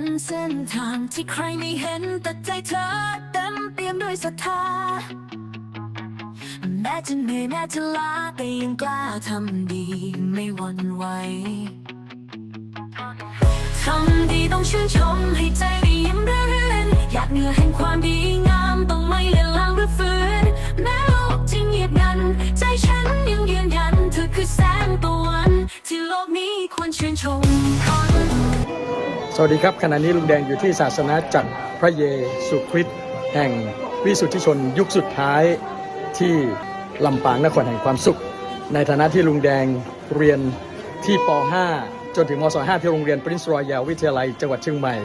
นเส้นทางที่ใครไม่เห็นแต่ใจเธอเต็มเปี่ยมด้วยศรัทธาแม้จะเหนื่อยแม้จะล้าแต่ยังกล้าทำดีไม่หวั่นไหวทำดีต้องชื่นชมให้ใจได้ยิ้มเรื่อนอยากเหงื่อแห่งความดี สวัสดีครับขณะนี้ลุงแดงอยู่ที่ศาสนาจักรพระเยซูคริสต์แห่งวิสุทธิชนยุคสุดท้ายที่ลำปางนครแห่งความสุข ในฐานะที่ลุงแดงเรียนที่ป .5 จนถึงม .5 ที่โรงเรียน Prince Royal วิทยาลัยจังหวัดเชียงใหม่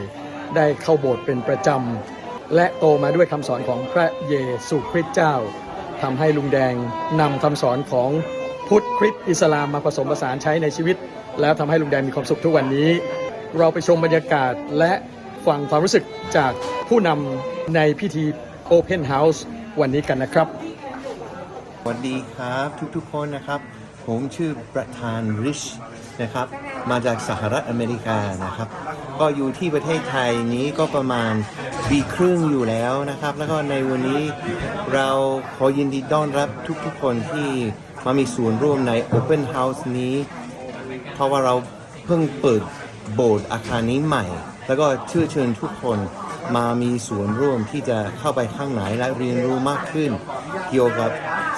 ได้เข้าโบสถ์เป็นประจำ และโตมาด้วยคำสอนของพระเยซูคริสต์เจ้าทำให้ลุงแดงนำคำสอนของพุทธคริสต์อิสลามมาผสมผสานใช้ในชีวิต แล้วทำให้ลุงแดงมีความสุขทุกวันนี้ เราไปชมบรรยากาศและฟังความรู้สึกจากผู้นำในพิธี Open House วันนี้กันนะครับ สวัสดีครับทุกๆคนนะครับ ผมชื่อประธานริชนะครับ มาจากสหรัฐอเมริกานะครับ ก็อยู่ที่ประเทศไทยนี้ก็ประมาณปีครึ่งอยู่แล้วนะครับ แล้วก็ในวันนี้เราขอยินดีต้อนรับทุกๆคนที่มามีส่วนร่วมใน Open House นี้ เพราะว่าเราเพิ่งเปิด โบสถ์อาคารนี้ใหม่ แล้วก็เชื่อเชิญทุกคนมามีส่วนร่วมที่จะเข้าไปข้างในและเรียนรู้มากขึ้น เกี่ยวกับ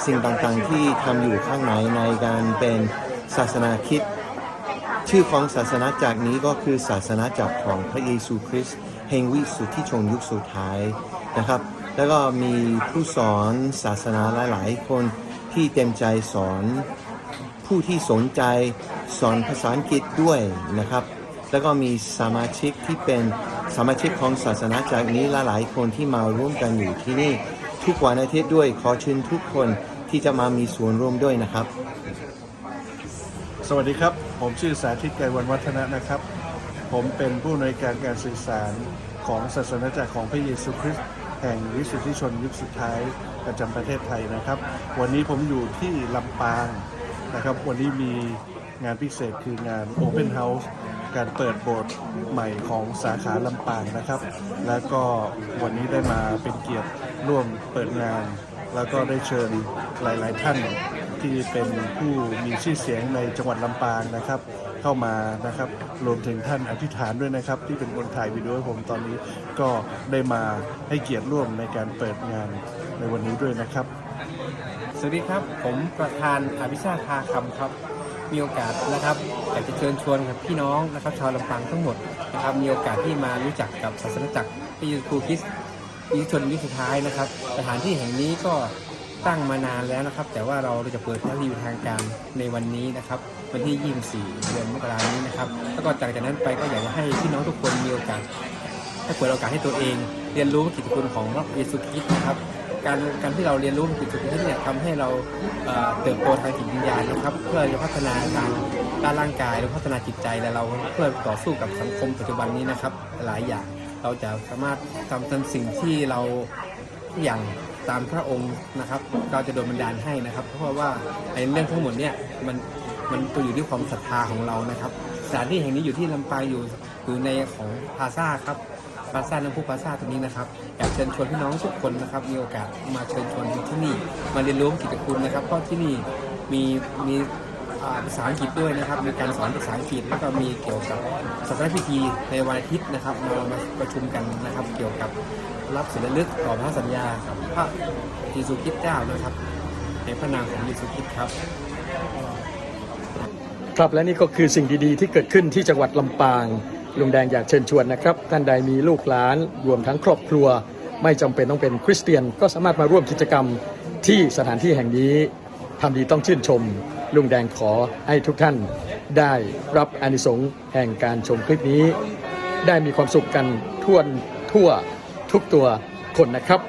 สิ่งต่างๆที่ทำอยู่ข้างในในการเป็นศาสนาคิด ชื่อของศาสนาจักรนี้ก็คือศาสนาจักรของพระเยซูคริสต์แห่งวิสุทธิชนยุคสุดท้ายนะครับ แล้วก็มีผู้สอนศาสนาหลายๆ คนที่เต็มใจสอนผู้ที่สนใจสอนภาษาอังกฤษด้วยนะครับ แล้วก็มีสมาชิกที่เป็นสมาชิกของศาสนาจากนี้หลายๆคนที่มาร่วมกันอยู่ที่นี่ ทุกวันอาทิตย์ด้วยขอเชิญทุกคนที่จะมามีส่วนร่วมด้วยนะครับ สวัสดีครับ ผมชื่อสาธิตไกรวันวัฒนะนะครับ ผมเป็นผู้อำนวยการการสื่อสารของศาสนาจักรของพระเยซูคริสต์แห่งวิสุทธิชนยุคสุดท้ายประจำประเทศไทยนะครับ วันนี้ผมอยู่ที่ลำปางนะครับ วันนี้มีงานพิเศษคืองาน Open House การเปิดโบสถ์ใหม่ของสาขาลำปางนะครับ แล้วก็วันนี้ได้มาเป็นเกียรติร่วมเปิดงาน แล้วก็ได้เชิญหลาย ๆ ท่านที่เป็นผู้มีชื่อเสียงในจังหวัดลำปางนะครับ เข้ามานะครับรวมถึงท่านอธิษฐานด้วยนะครับ ที่เป็นคนถ่ายวิดีโอให้ผมตอนนี้ก็ได้มาให้เกียรติร่วมในการเปิดงานในวันนี้ด้วยนะครับ สวัสดีครับ ผมประธานอภิชาติาคำครับ มีโอกาสนะครับอยากจะเชิญชวนกับพี่น้องนะครับชาวลำปางทั้งหมดนะครับมีโอกาสที่มารู้จักกับศาสนาจักรพระเยซูคริสยุชนยุคสุดท้ายนะครับ สถานที่แห่งนี้ก็ตั้งมานานแล้วนะครับ แต่ว่าเราจะเปิดให้อยู่ทางการในวันนี้นะครับ วันที่ 24 เดือนมกราคมนี้นะครับ แล้วก็จากจากนั้นไปก็อยากจะให้พี่น้องทุกคนมีโอกาสให้เปิดโอกาสให้ตัวเอง เรียนรู้กิจคุณของพระเยซูคริสต์นะครับ การการที่เราเรียนรู้กิจคุณที่เนี่ยทำให้เราเติบโตทางจิตวิญญาณนะครับ เพื่อจะพัฒนาทางด้านร่างกายหรือพัฒนาจิตใจและเราเพื่อต่อสู้กับสังคมปัจจุบันนี้นะครับ หลายอย่างเราจะสามารถทำตามสิ่งที่เราทุกอย่างตามพระองค์นะครับ เราจะโดนบันดาลให้นะครับ เพราะว่าในเรื่องทั้งหมดเนี่ยมันมันตัวอยู่ที่ความศรัทธาของเรานะครับสถานที่แห่งนี้อยู่ที่ลำปางอยู่อยู่ในของพาซาครับ พาซ่าน้ำพุพาซ่าตรงนี้นะครับอยากเชิญชวนพี่น้องทุกคนนะครับ มีโอกาสมาเชิญชวนที่นี่ มาเรียนรู้กิจคุณนะครับ เพราะที่นี่มีมีภาษาอังกฤษด้วยนะครับ มีการสอนภาษาอังกฤษแล้วก็มีเกี่ยวกับศาสนพิธีในวันอาทิตย์นะครับเรามาประชุมกันนะครับ เกี่ยวกับรับศิลลึกต่อพระสัญญากับพระเยซูคริสต์เจ้านะครับ ในพระนามของเยซูคริสต์ครับครับและนี่ก็คือสิ่งดีๆ ที่เกิดขึ้นที่จังหวัดลำปาง ลุงแดงอยากเชิญชวนนะครับท่านใดมีลูกหลานรวมทั้งครอบครัว ไม่จำเป็นต้องเป็นคริสเตียน ก็สามารถมาร่วมกิจกรรมที่สถานที่แห่งนี้ทำดีต้องชื่นชม ลุงแดงขอให้ทุกท่านได้รับอานิสงส์แห่งการชมคลิปนี้ ได้มีความสุขกันทั่วทั่วทุกตัวคนนะครับ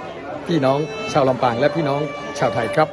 พี่น้องชาวลำปางและพี่น้องชาวไทยครับ